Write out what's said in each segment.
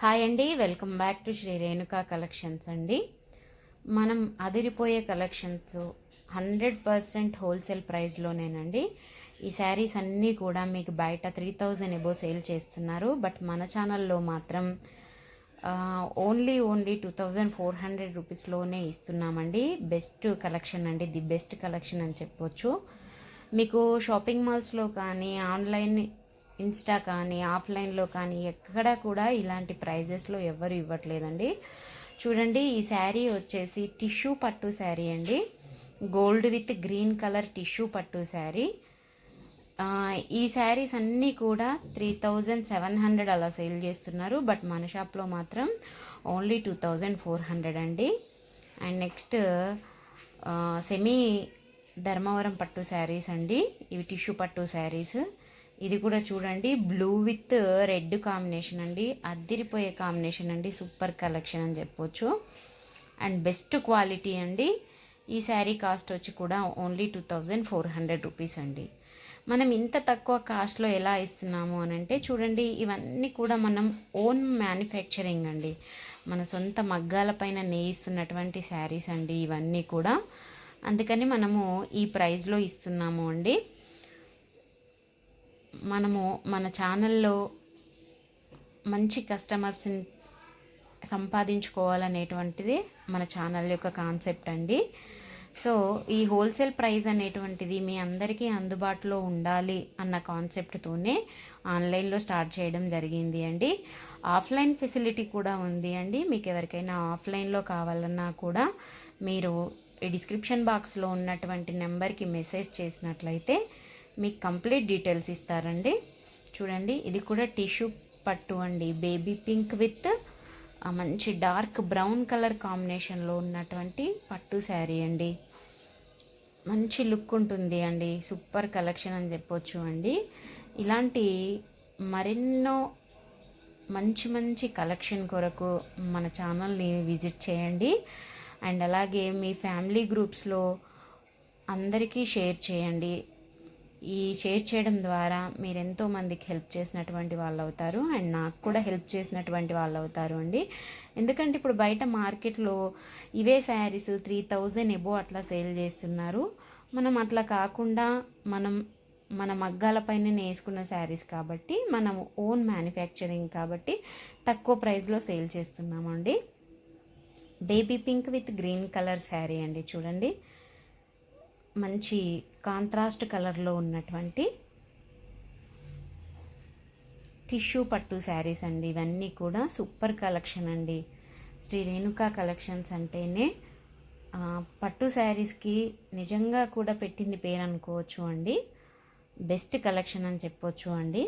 Hi అండి. Welcome back to Sri Renuka collections అండి. మనం అదిరిపోయే కలెక్షన్స్ హండ్రెడ్ పర్సెంట్ హోల్సేల్ ప్రైస్లోనేనండి. ఈ శారీస్ అన్నీ కూడా మీకు బయట త్రీ థౌజండ్ ఎబో సేల్ చేస్తున్నారు. బట్ మన ఛానల్లో మాత్రం only only two thousand four hundred రూపీస్లోనే ఇస్తున్నామండి. బెస్ట్ కలెక్షన్ అండి. ది బెస్ట్ కలెక్షన్ అని చెప్పొచ్చు. మీకు షాపింగ్ మాల్స్లో కానీ ఆన్లైన్ ఇన్స్టా కానీ ఆఫ్లైన్లో కానీ ఎక్కడ కూడా ఇలాంటి ప్రైజెస్లో ఎవరు ఇవ్వట్లేదండి. చూడండి ఈ శారీ వచ్చేసి టిష్యూ పట్టు శారీ అండి. Gold with green colour tissue పట్టు శారీ. ఈ శారీస్ అన్నీ కూడా త్రీ థౌజండ్ సెవెన్ హండ్రెడ్ అలా సేల్ చేస్తున్నారు. బట్ మన షాప్లో మాత్రం only two thousand four hundred అండి. అండ్ నెక్స్ట్ సెమీ ధర్మవరం పట్టు శారీస్ అండి. ఇవి టిష్యూ పట్టు శారీస్. ఇది కూడా చూడండి బ్లూ విత్ రెడ్ కాంబినేషన్ అండి. అద్దిరిపోయే కాంబినేషన్ అండి సూపర్ కలెక్షన్ అని చెప్పొచ్చు. అండ్ బెస్ట్ క్వాలిటీ అండి ఈ శారీ కాస్ట్ వచ్చి కూడా only two thousand four hundred rupees అండి. మనం ఇంత తక్కువ కాస్ట్లో ఎలా ఇస్తున్నాము అని అంటే చూడండి ఇవన్నీ కూడా మనం ఓన్ మ్యానుఫ్యాక్చరింగ్ అండి. మన సొంత మగ్గాల పైన నేయిస్తున్నటువంటి శారీస్ అండి ఇవన్నీ కూడా. అందుకని మనము ఈ ప్రైస్లో ఇస్తున్నాము అండి. మనము మన ఛానల్లో మంచి కస్టమర్స్ని సంపాదించుకోవాలనేటువంటిది మన ఛానల్ యొక్క కాన్సెప్ట్ అండి. సో ఈ హోల్సేల్ ప్రైస్ అనేటువంటిది మీ అందరికీ అందుబాటులో ఉండాలి అన్న కాన్సెప్ట్తోనే ఆన్లైన్లో స్టార్ట్ చేయడం జరిగింది అండి. ఆఫ్లైన్ ఫెసిలిటీ కూడా ఉంది అండి. మీకు ఎవరికైనా ఆఫ్లైన్లో కావాలన్నా కూడా మీరు ఈ డిస్క్రిప్షన్ బాక్స్లో ఉన్నటువంటి నెంబర్కి మెసేజ్ చేసినట్లయితే మీకు కంప్లీట్ డీటెయిల్స్ ఇస్తారండి. చూడండి ఇది కూడా టిష్యూ పట్టు అండి. బేబీ పింక్ విత్ మంచి డార్క్ బ్రౌన్ కలర్ కాంబినేషన్లో ఉన్నటువంటి పట్టు శారీ అండి. మంచి లుక్ ఉంటుంది అండి. సూపర్ కలెక్షన్ అని చెప్పొచ్చు అండి. ఇలాంటి మరెన్నో మంచి మంచి కలెక్షన్ కొరకు మన ఛానల్ని విజిట్ చేయండి. అండ్ అలాగే మీ ఫ్యామిలీ గ్రూప్స్లో అందరికీ షేర్ చేయండి. ఈ షేర్ చేయడం ద్వారా మీరు ఎంతోమందికి హెల్ప్ చేసినటువంటి వాళ్ళు అవుతారు అండ్ నాకు కూడా హెల్ప్ చేసినటువంటి వాళ్ళు అవుతారు అండి. ఎందుకంటే ఇప్పుడు బయట మార్కెట్లో ఇవే శారీస్ త్రీ థౌజండ్ ఎబో అట్లా సేల్ చేస్తున్నారు. మనం అట్లా కాకుండా మనం మన మగ్గాలపైన వేసుకున్న శారీస్ కాబట్టి మనం ఓన్ మ్యానుఫ్యాక్చరింగ్ కాబట్టి తక్కువ ప్రైస్లో సేల్ చేస్తున్నామండి. Baby pink with green colour sari అండి చూడండి. మంచి కాంట్రాస్ట్ కలర్లో ఉన్నటువంటి టిష్యూ పట్టు శారీస్ అండి. ఇవన్నీ కూడా సూపర్ కలెక్షన్ అండి. శ్రీ రేణుకా కలెక్షన్స్ అంటేనే పట్టు శారీస్కి నిజంగా కూడా పెట్టింది పేరు అనుకోవచ్చు అండి. బెస్ట్ కలెక్షన్ అని చెప్పొచ్చు అండి.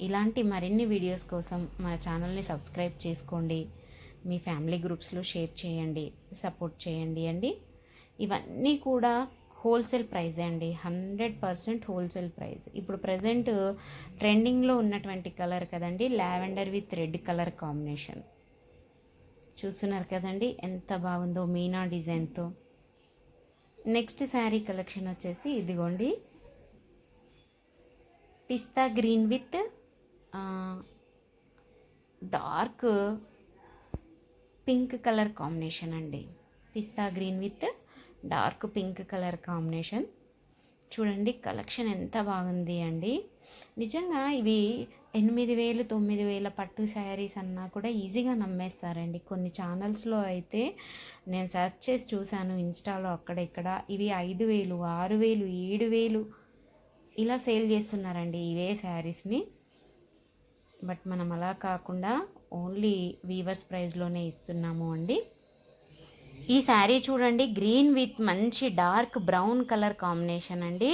ఇలాంటి మరిన్ని వీడియోస్ కోసం మన ఛానల్ని సబ్స్క్రైబ్ చేసుకోండి. మీ ఫ్యామిలీ గ్రూప్స్లో షేర్ చేయండి. సపోర్ట్ చేయండి అండి. ఇవన్నీ కూడా హోల్సేల్ ప్రైజే అండి. హండ్రెడ్ పర్సెంట్ హోల్సేల్ ప్రైస్ ఇప్పుడు ప్రజెంట్ ట్రెండింగ్లో ఉన్నటువంటి కలర్ కదండి lavender with red colour combination. చూస్తున్నారు కదండి ఎంత బాగుందో మీనా డిజైన్తో. నెక్స్ట్ శారీ కలెక్షన్ వచ్చేసి ఇదిగోండి. Pista green with dark pink colour combination అండి. Pista green with dark pink colour combination. చూడండి కలెక్షన్ ఎంత బాగుంది అండి. నిజంగా ఇవి ఎనిమిది వేలు తొమ్మిది వేల పట్టు శారీస్ అన్నా కూడా ఈజీగా నమ్మేస్తారండి. కొన్ని ఛానల్స్లో అయితే నేను సెర్చ్ చేసి చూశాను ఇన్స్టాలో అక్కడ ఇక్కడ. ఇవి ఐదు వేలు ఆరు వేలు ఏడు వేలు ఇలా సేల్ చేస్తున్నారండి ఇవే శారీస్ని. బట్ మనం అలా కాకుండా ఓన్లీ వీవర్స్ ప్రైస్లోనే ఇస్తున్నాము అండి. ఈ శారీ చూడండి గ్రీన్ విత్ మంచి డార్క్ బ్రౌన్ కలర్ కాంబినేషన్ అండి.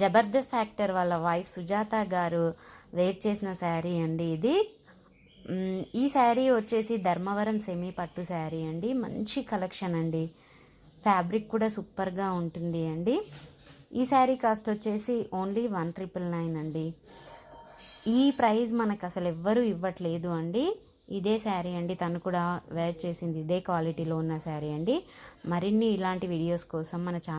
జబర్దస్త్ యాక్టర్ వాళ్ళ వైఫ్ సుజాత గారు వేర్ చేసిన శారీ అండి ఇది. ఈ శారీ వచ్చేసి ధర్మవరం సెమీ పట్టు శారీ అండి. మంచి కలెక్షన్ అండి. ఫ్యాబ్రిక్ కూడా సూపర్గా ఉంటుంది అండి. ఈ శారీ కాస్ట్ వచ్చేసి ఓన్లీ వన్ ట్రిపుల్ నైన్ అండి. ఈ ప్రైస్ మనకు అసలు ఎవ్వరూ ఇవ్వట్లేదు అండి. ఇదే శారీ అండి. తను కూడా వేర్ చేసింది ఇదే క్వాలిటీలో ఉన్న శారీ అండి. మరిన్ని ఇలాంటి వీడియోస్ కోసం మన ఛానల్